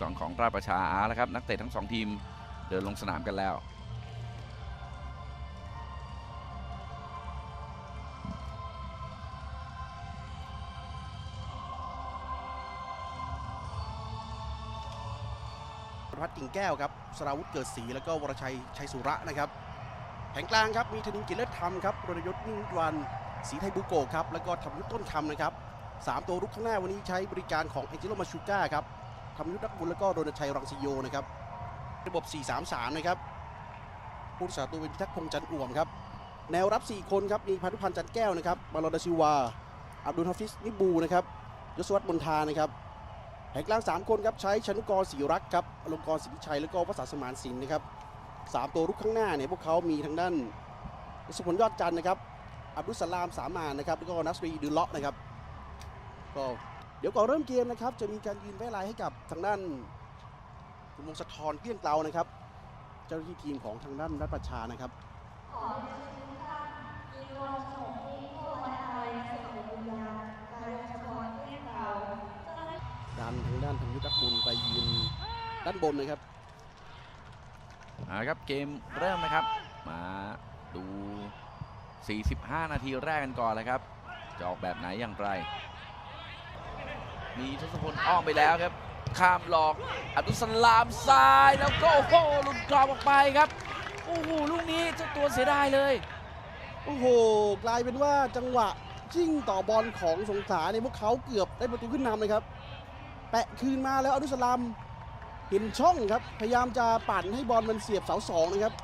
สองของราชประชาอาร์แล้วครับนักเตะทั้งสองทีมเดินลงสนามกันแล้วประพัฒกิ่งแก้วครับสราวุธเกิดศรีแล้วก็วรชัยชัยสุระนะครับแผงกลางครับมีธนินกิจเลิศธรรมครับรณยศนิ่งวันศรีไทยบุโกะครับแล้วก็ธรรมุต้นคำนะครับสามตัวรุกข้างหน้าวันนี้ใช้บริการของเอจิโ o มาชูก้าครับ ธรรมยุทธนักบุญแล้วก็โรนชัยรังสิโยนะครับระบบ 4-3-3 นะครับผู้รักษาตัวเป็นพิทักษ์พงจันอ่วมครับ แนวรับ 4 คนครับ มีพานุพันธ์จันแก้วนะครับ มาลอดาซิวา อับดุลฮาฟิส นิบูนะครับยศวัตรมนทานะครับแผงกลาง 3 คนครับใช้ชนุกรศรีรักษ์ครับอลงกรศิริชัยแล้วก็วสาสมานสินนะครับสามตัวรุกข้างหน้าเนี่ยพวกเขามีทางด้านสุพลยอดจันนะครับ อับดุลสลามสามานนะครับแล้วก็นัสรีดือเลาะนะครับก็ ดี๋ยวก่อนเริ่มเกมนะครับ จะมีการยืนไว้ลายให้กับทางด้านคุณวงศธรเกลี้ยงเกลานะครับ เจ้าหน้าที่ทีมของทางด้านรัฐประชานะครับดันทางด้านธรรมยุทธกุลไปยืนด้านบนนะครับเอาละครับเกมเริ่มนะครับ มาดู 45 นาทีแรกกันก่อนเลยครับ จะออกแบบไหนอย่างไร มีทศพลอ้อมไปแล้วครับ ข้ามหลอกอับดุลสลามซ้ายแล้วก็โอ้โหหลุดกรอบออกไปครับโอ้โหลูกนี้เจ้าตัวเสียดายเลยโอ้โห กลายเป็นว่าจังหวะจิ้งต่อบอลของสงขลาเนี่ยพวกเขาเกือบได้ประตูขึ้นนำเลยครับ แปะคืนมาแล้วอดุสลามเห็นช่องครับ พยายามจะปั่นให้บอลมันเสียบเสาสองนะครับ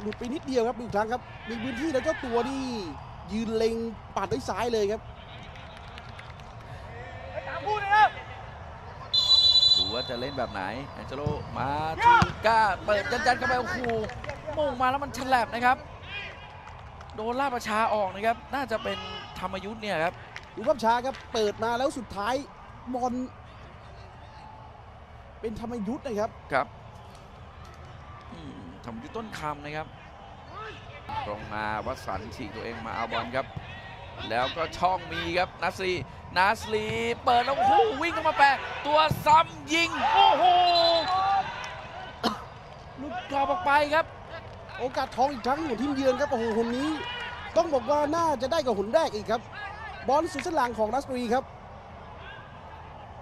หลุดไปนิดเดียวครับอีกครั้งครับ มีพื้นที่แล้วก็ตัวที่ยืนเล็งปัดด้วยซ้ายเลยครับ ดูว่าจะเล่นแบบไหนแองเจโลมาชูก้าเปิดจันจันๆเข้าไปโอ้โหมงมาแล้วมันฉลับนะครับ โดนล่าประชาออกนะครับ น่าจะเป็นธรรมยุทธ์เนี่ยครับดูภาพช้าครับเปิดมาแล้วสุดท้ายบอลเป็นธรรมยุทธ์นะครับครับอืมทำยุทธต้นคำนะครับตรงมาวัดสันต์ฉีกตัวเองมาเอาบอลครับ แล้วก็ช่องมีครับนัสลีนัสลีเปิดแล้วโอ้โหวิ่งเข้ามาแปะตัวซ้ำยิง โอ้โหลูกกรอบออกไปครับ โอกาสทองอีกครั้งของทีมเยือนครับโอ้โหคนนี้ ต้องบอกว่าน่าจะได้กับหนแรกอีกครับ บอลสุดเส้นหลังของรัสบุรีครับ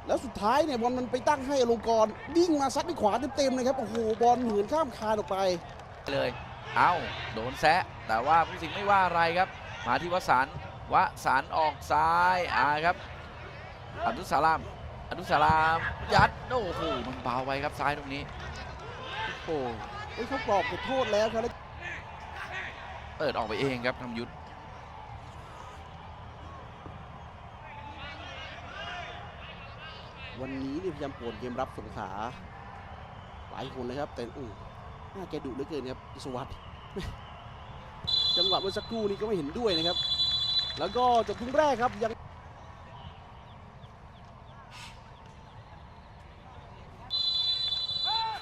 แล้วสุดท้ายเนี่ยบอลมันไปตั้งให้อลงกรณ์วิ่งมาซัดด้วยขวาเต็มๆเลยครับโอ้โหบอลเหินข้ามคานออกไปเลย เอาโดนแซะแต่ว่าผู้สิงห์ไม่ว่าอะไรครับ มาที่วสัน ต์วสันต์ออกซ้ายอ่าครับอับดุลสลามอับดุลสลามยัดโอ้โหมันเบาไปครับซ้ายตรงนี้โอ้โหเอ้ยเขากรอบขอโทษแล้วครับแล้วเปิดออกไปเองครับทำยุทธวันนี้เนี่ยพยายามปวนเกมรับสงขลาหลายคนเลยครับ แต่อู้หน้าแกดุเหลือเกินครับอิสวัตจังหวะเมื่อสักครู่นี้ก็ไม่เห็นด้วยนะครับ แล้วก็จบครึ่งแรกครับยัง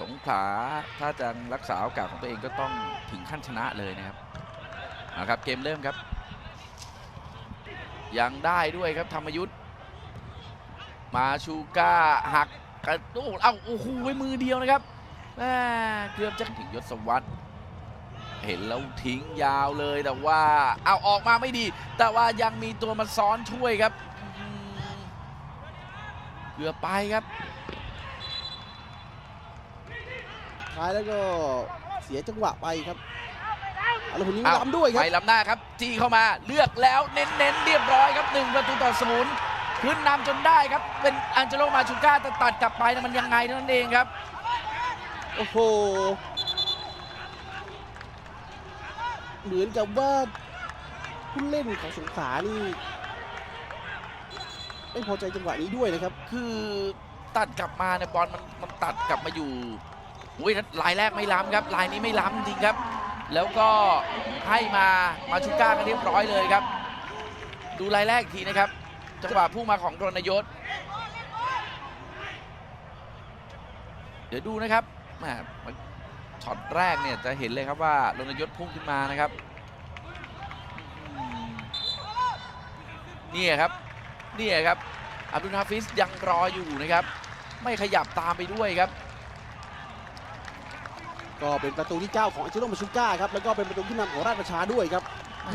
สงขลาถ้าจะรักษาโอกาสของตัวเองก็ต้องถึงขั้นชนะเลยนะครับเอาครับเกมเริ่มครับ ยังได้ด้วยครับธรรมยุทธ์มาชูก้าหักกระตู้เอ้าโอ้โหมือเดียวนะครับแม่เกือบจะถึงยศวัตร เห็นแล้วทิ้งยาวเลยแต่ว่าเอาออกมาไม่ดี แต่ว่ายังมีตัวมาซ้อนช่วยครับอืมเกือบไปครับท้ายแล้วก็เสียจังหวะไปครับเอาแล้วคนนี้อ้าวล้ำด้วยครับไปล้ำหน้าครับจี้เข้ามาเลือกแล้วเน้นๆเรียบร้อยครับหนึ่งประตูต่อศูนย์ขึ้นนำจนได้ครับ เป็นอังเจโลมาชูก้าแต่ตัดกลับไปนะมันยังไงเท่านั้นเองครับ โอ้โห เหมือนกับว่าผู้เล่นของสงขลานี่ไม่พอใจจังหวะนี้ด้วยนะครับ คือตัดกลับมาเนี่ยบอลมันมันตัดกลับมาอยู่อุ้ยนั้นลายแรกไม่ล้ำครับ ลายนี้ไม่ล้ำจริงครับ แล้วก็ให้มามาชูก้ากันเรียบร้อยเลยครับ ดูลายแรกอีกทีนะครับ จังหวะพุ่งมาของรณยศ เดี๋ยวดูนะครับ ช็อตแรกเนี่ยจะเห็นเลยครับว่ารณยศพุ่งขึ้นมานะครับอืมนี่ครับนี่ครับอับดุลฮาฟิสยังรออยู่นะครับ ไม่ขยับตามไปด้วยครับ ก็เป็นประตูที่ 9 ของอาจิโรมาชูก้าครับแล้วก็เป็นประตูที่นำของราชประชาด้วยครับ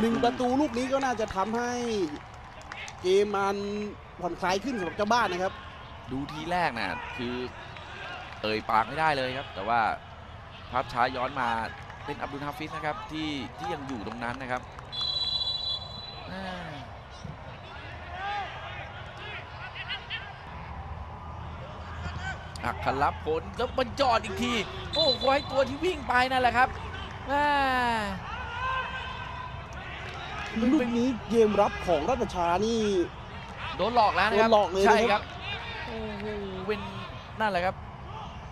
หนึ่งประตูลูกนี้ก็น่าจะทำให้เกมมันผ่อนคลายขึ้นสำหรับเจ้าบ้านนะครับ ดูทีแรกนะคือเอ่ยปากไม่ได้เลยครับ แต่ว่า ภาพช้าย้อนมาเป็นอับดุลฮาฟิซนะครับที่ที่ยังอยู่ตรงนั้นนะครับอ่าอักขลับผลแล้วมันจอดอีกที โอ้โหให้ตัวที่วิ่งไปนั่นแหละครับอ่าลูกนี้เกมรับของราชประชานี่ โดนหลอกแล้วนะครับ โดนหลอกเลยใช่นะครับครับ โอ้โหเป็นนั่นแหละครับ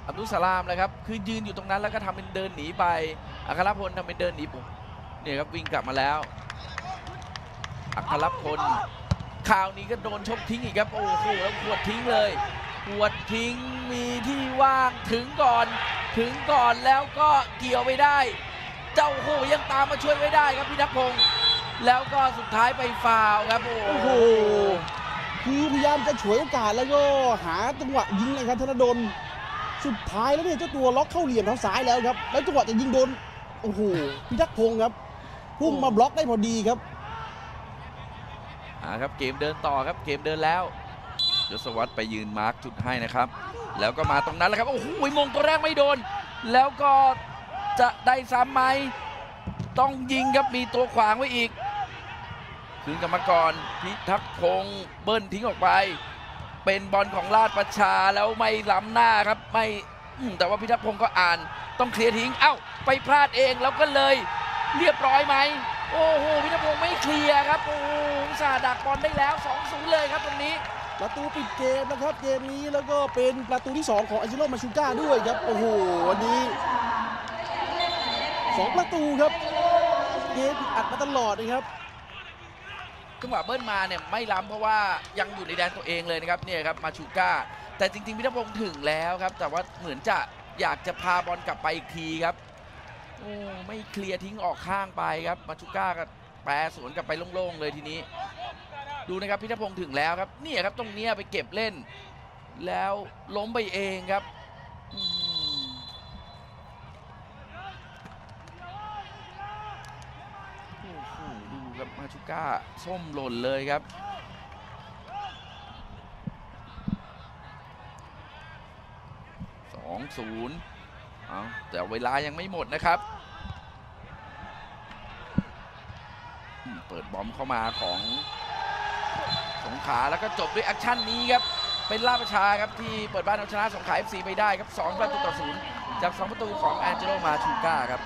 อับดุลสลามเลยครับ คือยืนอยู่ตรงนั้นแล้วก็ทำเป็นเดินหนีไปอัครพลทำเป็นเดินหนีผมเนี่ยครับวิ่งกลับมาแล้ว อัครพลคราวนี้ก็โดนชกทิ้งอีกครับโอ้โหแล้วขวดทิ้งเลยขวดทิ้งมีที่ว่างถึงก่อน ถึงก่อนแล้วก็เกี่ยวไม่ได้ เจ้าโหยังตามมาช่วยไว้ได้ครับพี่ทักพงศ์แล้วก็สุดท้ายไปฟาวล์ครับโอ้โหโหคือพยายามจะฉวยโอกาสแล้วก็หาจังหวะยิงเลยครับธนดล สุดท้ายแล้วเนี่ยเจ้าตัวล็อกเข้าเหลี่ยมทางซ้ายแล้วครับ แล้วจังหวะจะยิงโดน โอ้โห พิทักษ์พงศ์ครับ พุ่งมาบล็อกได้พอดีครับอ่าครับเกมเดินต่อครับ เกมเดินแล้วยศวัตรไปยืนมาร์คจุดให้นะครับ แล้วก็มาตรงนั้นแหละครับ โอ้โหมงตัวแรกไม่โดน แล้วก็จะได้ซ้ำไหม ต้องยิงครับ มีตัวขวางไว้อีกคืนกรรมกรพิทักษ์พงศ์เบิ้ลทิ้งออกไป เป็นบอลของราชประชาแล้วไม่ล้ำหน้าครับไม่แต่ว่าพิทักษ์พงศ์ก็อ่านต้องเคลียร์ทิ้งเอ้า ไปพลาดเองแล้วก็เลยเรียบร้อยไหมโอ้โหพิทักษ์พงศ์ไม่เคลียร์ครับโอ้โหสาดักบอลได้แล้ว2-0เลยครับตรงนี้ ประตูปิดเกมนะครับเกมนี้แล้วก็เป็นประตูที่ 2 ของอาจิโรมาชูก้าด้วยครับโอ้โหวันนี้2ประตูครับเกมอัดมาตลอดนะครับ จังหวะเบิ้ลมาเนี่ยไม่ล้ำเพราะว่ายังอยู่ในแดนตัวเองเลยนะครับเนี่ยครับมาชูก้า แต่จริงๆพิทักษ์พงศ์ถึงแล้วครับ แต่ว่าเหมือนจะอยากจะพาบอลกลับไปอีกทีครับโอ้ไม่เคลียร์ทิ้งออกข้างไปครับมาชูก้าก็แปรสวนกลับไปโล่งๆเลยทีนี้ ดูนะครับพิทักษ์พงศ์ถึงแล้วครับเนี่ยครับตรงเนี้ยไปเก็บเล่น แล้วล้มไปเองครับอืมโอ้โหดูครับ มาชูก้าส้มหล่นเลยครับ สองศูนย์เอาแต่เวลายังไม่หมดนะครับ เปิดบอมเข้ามาของสงขาแล้วก็จบด้วยแอคชั่นนี้ครับ เป็นลาประชาครับที่เปิดบ้านเอาชนะสงขลา FC ไปได้ครับ 2 ประตูต่อศูนย์จาก 2 ประตูของแองเจโลมาชูก้าครับ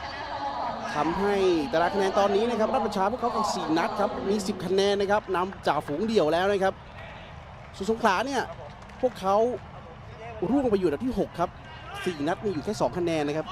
ทำให้ตารางคะแนนตอนนี้นะครับรับประชาพวกเขาอีก4นัดครับมี 10 คะแนนนะครับนำจากฝูงเดี่ยวแล้วนะครับสุสงขลาเนี่ยพวกเขาร่วงไปอยู่อันดับที่ 6 ครับ 4 นัดมีอยู่แค่ 2 คะแนนนะครับ